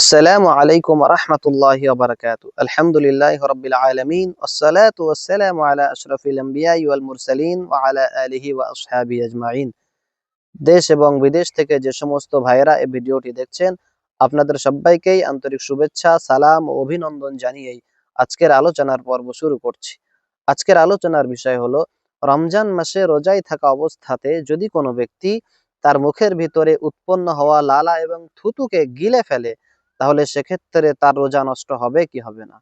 আসসালামু আলাইকুম রহমতুল্লাহ বারকাত আলহামদুলিল্লাহ রবিল আলমিন, আসসালাত আলা আশরাফিল আম্বিয়া মুরসালিন ওয়া আলা আলিহি আসহাবি আজমাইন। দেশ এবং বিদেশ থেকে যে সমস্ত ভাইরা এই ভিডিওটি দেখছেন, আপনাদের সবাইকেই আন্তরিক শুভেচ্ছা, সালাম ও অভিনন্দন জানিয়েই আজকের আলোচনার পর্ব শুরু করছি। আজকের আলোচনার বিষয় হলো, রমজান মাসে রোজাই থাকা অবস্থাতে যদি কোনো ব্যক্তি তার মুখের ভিতরে উৎপন্ন হওয়া লালা এবং থুতুকে গিলে ফেলে তাহলে সেক্ষেত্রে তার রোজা নষ্ট হবে কি হবে না?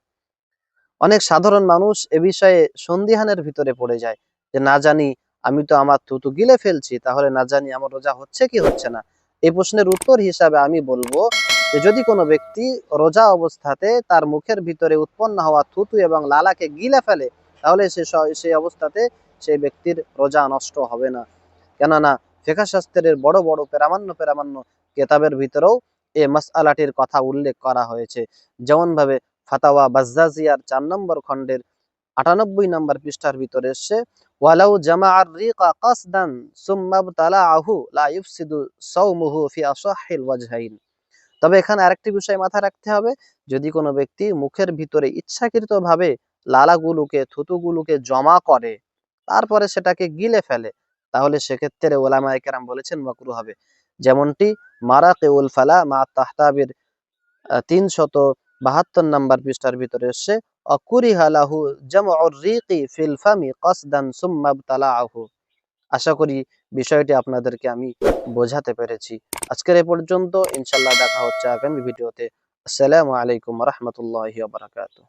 অনেক সাধারণ মানুষ এ বিষয়ে সন্দিহানের ভিতরে পড়ে যায় যে, না জানি, আমি তো আমার থুতু গিলে ফেলছি, তাহলে না জানি আমার রোজা হচ্ছে কি হচ্ছে না? এই প্রশ্নের উত্তর হিসাবে আমি বলব যে, যদি কোনো ব্যক্তি রোজা অবস্থাতে তার মুখের ভিতরে উৎপন্ন হওয়া থুতু এবং লালাকে গিলে ফেলে, তাহলে সে সেই অবস্থাতে সেই ব্যক্তির রোজা নষ্ট হবে না। কেননা ফেকা শাস্ত্রের বড় বড় পেরামান্য পেরামান্য কেতাবের ভিতরেও এ মাসআলাটির কথা উল্লেখ করা হয়েছে। যেমনভাবে ফাতাওয়া বাজ্জাজিয়ার চার নম্বর খণ্ডের আটানব্বই নম্বর পৃষ্ঠার ভিতরে এসছে, ওয়ালাউ জামা আর রিকা কাসদান সুম্মাব তালা আহু লা ইউফসিদু ফি আসাহিল ওয়াজহাইন। তবে এখানে আরেকটি বিষয় মাথায় রাখতে হবে, যদি কোনো ব্যক্তি মুখের ভিতরে ইচ্ছাকৃতভাবে লালাগুলোকে, থুতুগুলোকে জমা করে, তারপরে সেটাকে গিলে ফেলে, তাহলে সেক্ষেত্রে ওলামায়ে কেরাম বলেছেন মাকরু হবে। যেমনটি মারাকে উল ফালা মা তাহতাবির তিনশত বাহাত্তর নাম্বার পৃষ্ঠার ভিতরে এসছে অকুরিহালাহু জামউর রিকি ফিল ফামি কসদান সুম্মাব তালাহু আশা করি বিষয়টি আপনাদেরকে আমি বোঝাতে পেরেছি। আজকের এ পর্যন্ত ইনশাল্লাহ দেখা হচ্ছে আগামী ভিডিওতে। আসসালামু আলাইকুম রহমতুল্লাহ বারাকাতুহ।